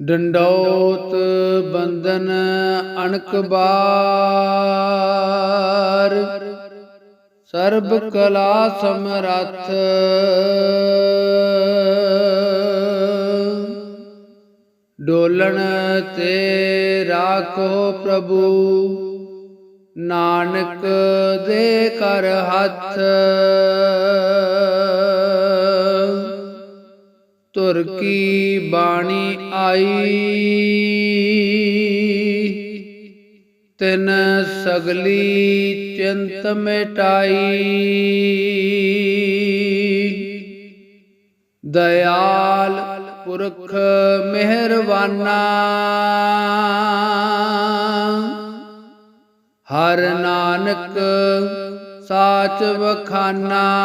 ਡੰਡੌਤ ਬੰਦਨ ਅਣਕ ਬਾਰ। ਸਰਬ ਕਲਾ ਸਮਰੱਥ। ਡੋਲਣ ਤੇ ਰਾਖੋ ਪ੍ਰਭੂ। ਨਾਨਕ ਦੇ ਕਰ ਹੱਥ। ਤੁਰ ਕੀ ਬਾਣੀ ਆਈ? ਤਿਨ ਸਗਲੀ ਚਿੰਤ ਮਿਟਾਈ। ਦਇਆਲ ਪੁਰਖ ਮਿਹਰਬਾਨਾ। ਹਰ ਨਾਨਕ ਸਾਚ ਵਖਾਨਾ।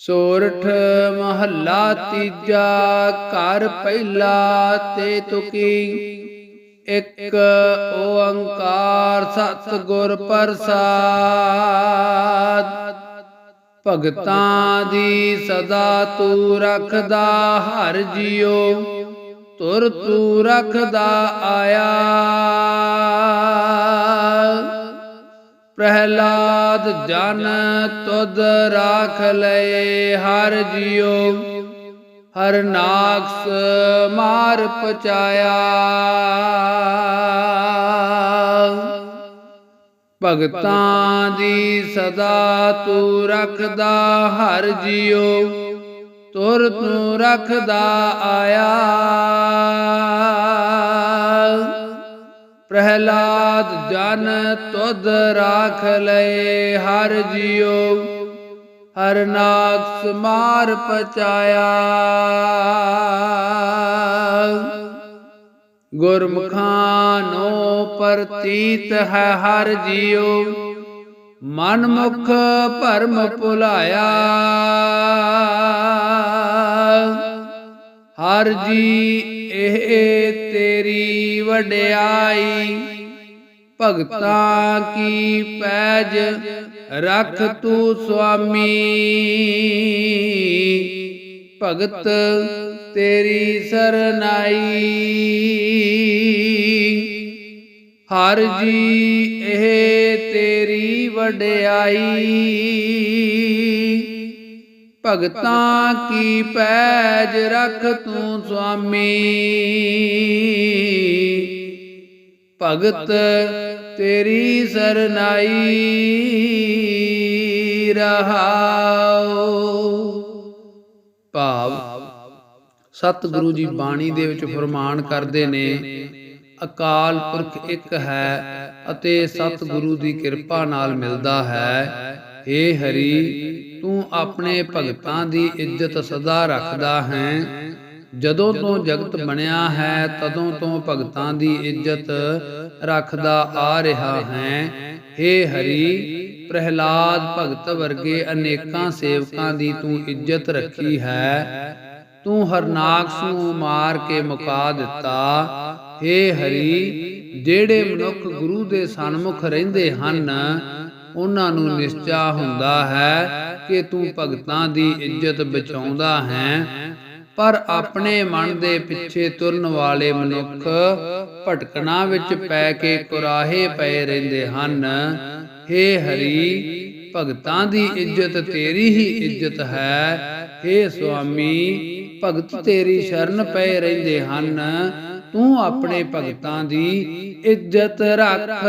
ਸੋਰਠ ਮਹੱਲਾ ਤੀਜਾ ਘਰ ਪਹਿਲਾ ਤੇ ਤੁਕੀ। ਇੱਕ ਓੰਕਾਰ ਸਤਿਗੁਰ ਪ੍ਰਸਾਦ। ਭਗਤਾਂ ਦੀ ਸਦਾ ਤੂੰ ਰੱਖਦਾ ਹਰ ਜਿਉ ਤੁਰ ਤੂੰ ਰੱਖਦਾ ਆਇਆ। ਪ੍ਰਹਿਲਾਦ ਜਨ ਤੁਧ ਰਾਖ ਲਏ ਹਰ ਜਿਉ ਹਰ ਨਾਕਸ ਮਾਰ ਪਚਾਇਆ ਭਗਤਾਂ ਦੀ ਸਦਾ ਤੂੰ ਰੱਖਦਾ ਹਰ ਜਿਉ ਤੁਰ ਤੂੰ ਰੱਖਦਾ ਆਇਆ ਪ੍ਰਹਿਲਾਦ ਜਨ ਤੁਧ ਰਾਖ ਲਏ, ਹਰ ਜਿਉ, ਹਰ ਨਾਕਸ ਮਾਰ ਪਚਾਇਆ। ਗੁਰਮੁਖਾਂ ਨੋ ਪ੍ਰਤੀਤ ਹੈ ਹਰ ਜਿਉ, ਮਨ ਮੁਖ ਭਰਮ ਭੁਲਾਇਆ। ਹਰ ਜੀ ਇਹ ਤੇਰੀ ਵਡਿਆਈ। ਭਗਤਾਂ ਕੀ ਪੈਜ ਰਖ ਤੂੰ ਸੁਆਮੀ? ਭਗਤ ਤੇਰੀ ਸਰਨਾਈ। ਹਰ ਜੀ ਇਹ ਤੇਰੀ ਵਡਿਆਈ। ਭਗਤਾਂ ਕੀ ਪੈਜ ਰਖ ਤੂੰ ਸੁਆਮੀ? ਭਗਤ ਤੇਰੀ ਸਰਨਾਈ ਰਹਾਓ ਭਾਵ, ਸਤਿਗੁਰੂ ਜੀ ਬਾਣੀ ਦੇ ਵਿੱਚ ਫਰਮਾਨ ਕਰਦੇ ਨੇ, ਅਕਾਲ ਪੁਰਖ ਇੱਕ ਹੈ ਅਤੇ ਸਤਿਗੁਰੂ ਦੀ ਕਿਰਪਾ ਨਾਲ ਮਿਲਦਾ ਹੈ। ਏ ਹਰੀ, ਤੂੰ ਆਪਣੇ ਭਗਤਾਂ ਦੀ ਇੱਜ਼ਤ ਸਦਾ ਰੱਖਦਾ ਹੈ। ਜਦੋਂ ਤੋਂ ਜਗਤ ਬਣਿਆ ਹੈ, ਤਦੋਂ ਤੋਂ ਭਗਤਾਂ ਦੀ ਇੱਜ਼ਤ ਰੱਖਦਾ ਆ ਰਿਹਾ ਹੈ। ਏ ਹਰੀ, ਪ੍ਰਹਿਲਾਦ ਭਗਤ ਵਰਗੇ ਅਨੇਕਾਂ ਸੇਵਕਾਂ ਦੀ ਤੂੰ ਇੱਜ਼ਤ ਰੱਖੀ ਹੈ। ਤੂੰ ਹਰਨਾਕਸ ਨੂੰ ਮਾਰ ਕੇ ਮੁਕਾ ਦਿੱਤਾ। ਏ ਹਰੀ, ਜਿਹੜੇ ਮਨੁੱਖ ਗੁਰੂ ਦੇ ਸਨਮੁਖ ਰਹਿੰਦੇ ਹਨ ਉਹਨਾਂ ਨੂੰ ਨਿਸ਼ਚਾ ਹੁੰਦਾ ਹੈ ਕਿ ਤੂੰ ਭਗਤਾਂ ਦੀ ਇੱਜ਼ਤ ਬਚਾਉਂਦਾ ਹੈ। ਪਰ ਆਪਣੇ ਮਨ ਦੇ ਪਿੱਛੇ ਤੁਰਨ ਵਾਲੇ ਮਨੁੱਖ ਭਟਕਣਾ ਵਿੱਚ ਪੈ ਕੇ ਕੁਰਾਹੇ ਪਏ ਰਹਿੰਦੇ ਹਨ। ਹੇ ਹਰੀ, ਭਗਤਾਂ ਦੀ ਇੱਜ਼ਤ ਤੇਰੀ ਹੀ ਇੱਜ਼ਤ ਹੈ। ਹੇ ਸੁਆਮੀ, ਭਗਤ ਤੇਰੀ ਸ਼ਰਨ ਪਏ ਰਹਿੰਦੇ ਹਨ। ਤੂੰ ਆਪਣੇ ਭਗਤਾਂ ਦੀ ਇੱਜ਼ਤ ਰੱਖ।